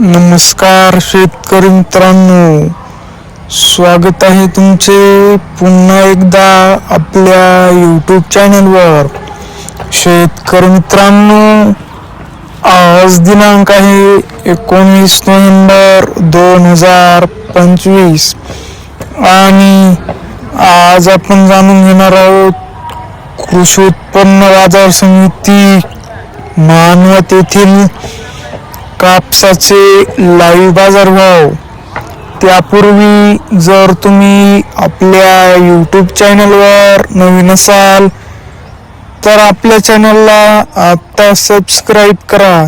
नमस्कार शेतकरी मित्रांनो. स्वागत आहे तुमचे पुन्हा एकदा आपल्या यूट्यूब चॅनलवर शेतकरी मित्रांनो आज दिनांक आहे एकोणीस नोव्हेंबर दोन हजार पंचवीस. आणि आज आपण जाणून घेणार आहोत कृषी उत्पन्न बाजार समिती मानवत येथील कापसाचे लाईव्ह बाजारभाव त्यापूर्वी जर तुम्ही आपल्या यूट्यूब चॅनलवर नवीन असाल तर आपल्या चॅनलला आत्ता सबस्क्राईब करा.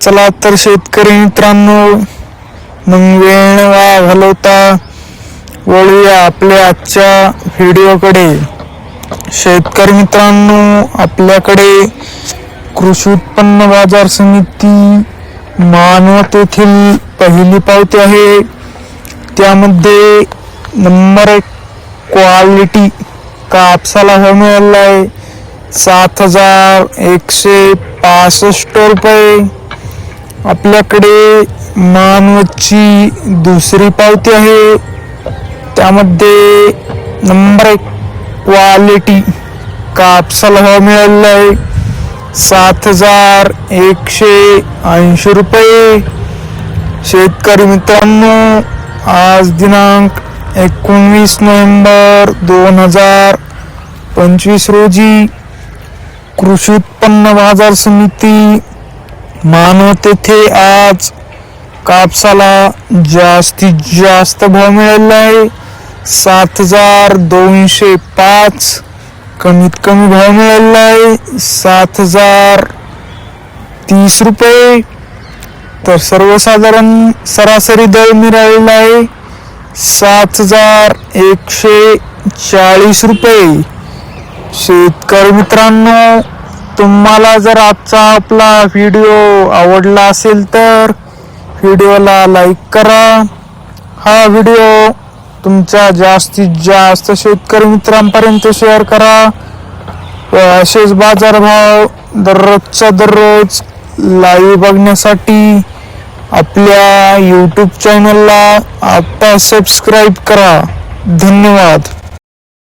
चला तर शेतकरी मित्रांनो मग वेळ वा घालवता वळूया आपल्या आजच्या व्हिडिओकडे शेतकरी मित्रांनो आपल्याकडे कृषी उत्पन्न बाजार समिती मानवत येथील पहिली पावती आहे. त्यामध्ये नंबर एक क्वालिटी कापसाला हव हो मिळाला आहे सात हजार एकशे पासष्ट रुपये. आपल्याकडे मानवतची दुसरी पावती आहे. त्यामध्ये नंबर एक क्वालिटी कापसाला हवं हो मिळालेला आहे सात हजार एकशे ऐंशी रुपये. शेतकरी मित्रांनो आज दिनांक एकोणवीस नोव्हेंबर दोन हजार पंचवीस रोजी कृषी उत्पन्न बाजार समिती मानवत येथे आज कापसाला जास्तीत जास्त भाव मिळाला आहे. सात हजार दोनशे पाच कमीत कमी भाव मिळालेला आहे. सात हजार तीस रुपये. तर सर्वसाधारण सरासरी दर मिळालेला आहे. सात हजार एकशे चाळीस रुपये. शेतकरी मित्रांनो तुम्हाला जर आजचा आपला व्हिडिओ आवडला असेल तर व्हिडिओला लाईक करा. हा व्हिडिओ तुमच्या जास्तीत जास्त शेतकरी मित्रांपर्यंत शेअर करा. असेच बाजारभाव दररोजचा दररोज लाईव्ह बघण्यासाठी आपल्या यूट्यूब चॅनलला आता सबस्क्राईब करा. धन्यवाद.